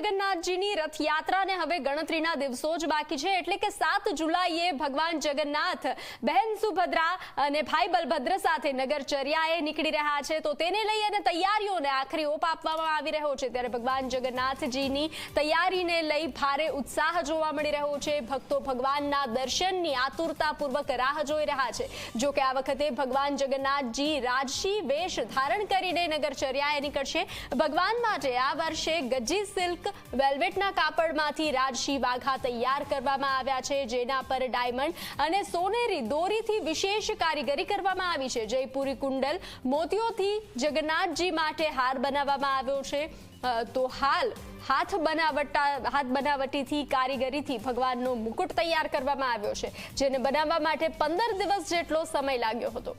જગન્નાથજીની રથયાત્રાને હવે ગણતરીના દિવસો જ બાકી છે. એટલે કે સાત જુલાઈએ ભગવાન જગન્નાથ, બહેન સુભદ્રા અને ભાઈ બલભદ્ર સાથે નગરચર્યાએ નીકળી રહ્યા છે. તો તેને લઈ અને તૈયારીઓને આખરી ઓપ આપવામાં આવી રહ્યો છે. ત્યારે ભગવાન જગન્નાથજીની તૈયારીને લઈ ભારે ઉત્સાહ જોવા મળી રહ્યો છે. ભક્તો ભગવાનના દર્શનની આતુરતાપૂર્વક રાહ જોઈ રહ્યા છે. જો કે આ વખતે ભગવાન જગન્નાથજી રાજસી વેશ ધારણ કરીને નગરચર્યાએ નીકળશે. ભગવાન માટે આ વર્ષે ગજ્જી સિલ્ક વેલ્વેટના કાપડમાંથી રાજશી વાઘા તૈયાર કરવામાં આવ્યા છે, જેના પર ડાયમંડ અને સોનેરી દોરીથી વિશેષ કારીગરી કરવામાં આવી છે. જયપુરી કુંડલ મોતીઓથી જગન્નાથજી માટે હાર બનાવવામાં આવ્યો છે. તો હાલ હાથ બનાવટા, હાથ બનાવટીથી કારીગરીથી ભગવાનનો મુકુટ તૈયાર કરવામાં આવ્યો છે, જેને બનાવવા માટે પંદર દિવસ જેટલો સમય લાગ્યો હતો.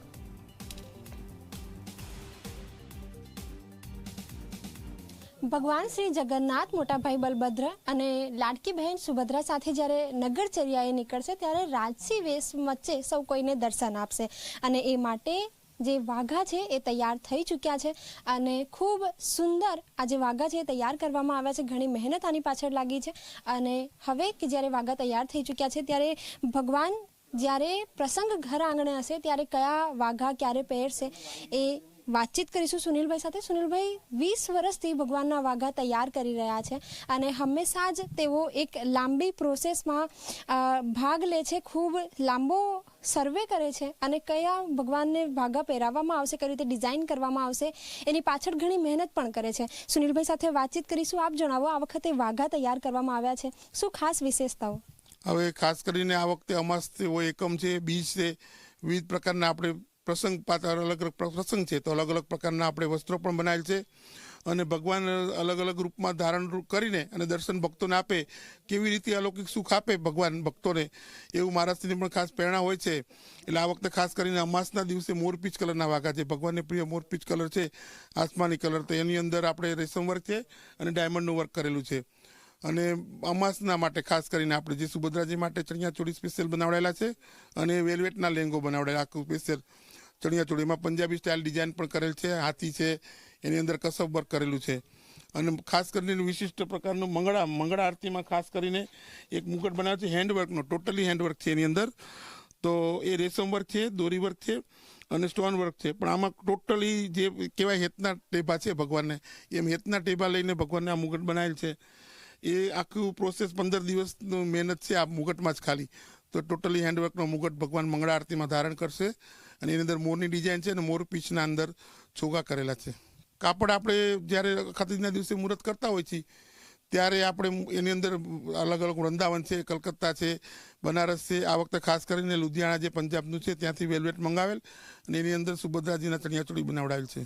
ભગવાન શ્રી જગન્નાથ, મોટાભાઈ બલભદ્ર અને લાડકી બહેન સુભદ્રા સાથે જ્યારે નગરચર્યાએ નીકળશે ત્યારે રાજસી વેશ વચ્ચે સૌ કોઈને દર્શન આપશે. અને એ માટે જે વાઘા છે એ તૈયાર થઈ ચૂક્યા છે અને ખૂબ સુંદર આ જે વાઘા છે એ તૈયાર કરવામાં આવ્યા છે. ઘણી મહેનત આની પાછળ લાગી છે અને હવે કે જ્યારે વાઘા તૈયાર થઈ ચૂક્યા છે ત્યારે ભગવાન જ્યારે પ્રસંગ ઘર આંગણે હશે ત્યારે કયા વાઘા ક્યારે પહેરશે એ વાતચીત કરીશું સુનિલભાઈ સાથે. સુનિલભાઈ, વીસ વર્ષથી ભગવાનના વાઘા તૈયાર કરી રહ્યા છે અને હંમેશા જ તેઓ એક લાંબી પ્રોસેસમાં ભાગ લે છે, ખૂબ લાંબો સર્વે કરે છે અને કયા ભગવાનને વાઘા પહેરાવવામાં આવશે, કઈ રીતે ડિઝાઇન કરવામાં આવશે, એની પાછળ ઘણી મહેનત પણ કરે છે. સુનિલભાઈ સાથે વાતચીત કરીશું. આપ જણાવો, આ વખતે વાઘા તૈયાર કરવામાં આવ્યા છે. શું ખાસ વિશેષતાઓ? હવે ખાસ કરીને આ વખતે અમાસ છે એકમ છે, બીજ છે, વિવિધ પ્રકારના આપણે પ્રસંગ પાત્ર અલગ અલગ પ્રસંગ છે. તો અલગ અલગ પ્રકારના આપણે વસ્ત્રો પણ બનાવેલ છે અને ભગવાન અલગ અલગ રૂપમાં ધારણ કરીને અને દર્શન ભક્તોને આપે, કેવી રીતે અલૌકિક સુખ આપે ભગવાન ભક્તોને, એવું મહારાષ્ટ્રની પણ ખાસ પ્રેરણા હોય છે. એટલે આ વખતે ખાસ કરીને અમાસના દિવસે મોરપીચ કલરના વાઘા છે. ભગવાનને પ્રિય મોરપીચ કલર છે, આસમાની કલર. તો એની અંદર આપણે રેશમ વર્ક છે અને ડાયમંડનું વર્ક કરેલું છે. અને અમાસના માટે ખાસ કરીને આપણે જે સુભદ્રાજી માટે ચણિયા ચોળી સ્પેશિયલ બનાવડેલા છે અને વેલ્વેટના લેંગો બનાવડેલા આખું સ્પેશિયલ ચણિયા ચોળીમાં પંજાબી સ્ટાઇલ ડિઝાઇન પણ કરેલ છે, હાથી છે, એની અંદર કસબ વર્ક કરેલું છે. અને ખાસ કરીને વિશિષ્ટ પ્રકારનું મંગળા મંગળા આરતીમાં ખાસ કરીને એક મુકટ બનાવ્યો છે હેન્ડવર્કનો ટોટલી હેન્ડવર્ક છે એની અંદર. તો એ રેશમ વર્ક છે, દોરી વર્ક છે અને સ્ટોન વર્ક છે. પણ આમાં ટોટલી જે કહેવાય હેતના ટેભા છે ભગવાનને, એમ હેતના ટેભા લઈને ભગવાનને આ મુગટ બનાવેલ છે. એ આખું પ્રોસેસ પંદર દિવસનું મહેનત છે આ મુગટમાં જ ખાલી. તો ટોટલી હેન્ડવર્કનો મુગટ ભગવાન મંગળા આરતીમાં ધારણ કરશે. અને એની અંદર મોરની ડિઝાઇન છે અને મોર પીચના અંદર છોગા કરેલા છે. કાપડ આપણે જ્યારે ખતીજના દિવસે મુહૂર્ત કરતા હોય છીએ, ત્યારે આપણે એની અંદર અલગ અલગ વૃંદાવન છે, કલકત્તા છે, બનારસ છે, આ વખતે ખાસ કરીને લુધિયાણા જે પંજાબનું છે, ત્યાંથી વેલ્વેટ મંગાવેલ અને એની અંદર સુભદ્રાજીના ચણિયાચોળી બનાવડાવેલ છે.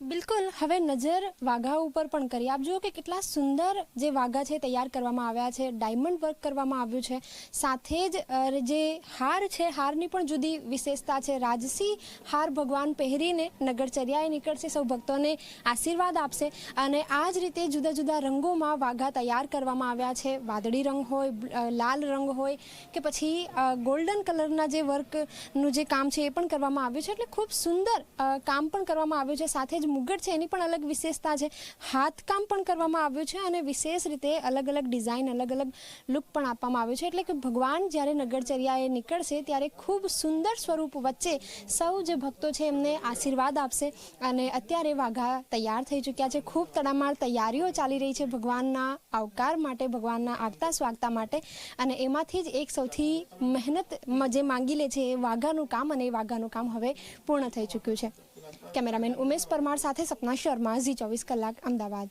બિલકુલ. હવે નજર વાઘા ઉપર પણ કરી આપ જુઓ કે કેટલા સુંદર જે વાઘા છે તૈયાર કરવામાં આવ્યા છે ડાયમંડ વર્ક કરવામાં આવ્યું છે. સાથે જ જે હાર છે, હારની પણ જુદી વિશેષતા છે. રાજસી હાર ભગવાન પહેરીને નગરચર્યાએ નીકળશે. સૌ ભક્તોને આશીર્વાદ આપશે. અને આ જ રીતે જુદા જુદા રંગોમાં વાઘા તૈયાર કરવામાં આવ્યા છે. વાદળી રંગ હોય લાલ રંગ હોય કે પછી ગોલ્ડન કલરના જે વર્કનું જે કામ છે એ પણ કરવામાં આવ્યું છે. એટલે ખૂબ સુંદર કામ પણ કરવામાં આવ્યું છે. સાથે જ મુગટ છે, એની પણ અલગ વિશેષતા છે. હાથકામ પણ કરવામાં આવ્યું છે અને વિશેષ રીતે અલગ અલગ ડિઝાઇન અલગ અલગ લુક પણ આપવામાં આવ્યું છે. એટલે કે ભગવાન જ્યારે નગરચર્યાએ નીકળશે, ત્યારે ખૂબ સુંદર સ્વરૂપ વચ્ચે સૌ જે ભક્તો છે, એમને આશીર્વાદ આપશે. અને અત્યારે વાઘા તૈયાર થઈ ચૂક્યા છે. ખૂબ તડામાર તૈયારીઓ ચાલી રહી છે ભગવાનના આવકાર માટે, ભગવાનના આગતા સ્વાગતા માટે. અને એમાંથી જ એક સૌથી મહેનત જે માંગી લે છે એ વાઘાનું કામ અને એ વાઘાનું કામ હવે પૂર્ણ થઈ ચૂક્યું છે. કેમેરામેન ઉમેશ પરમાર સાથે સપના શર્મા ઝી ચોવીસ કલાક અમદાવાદ.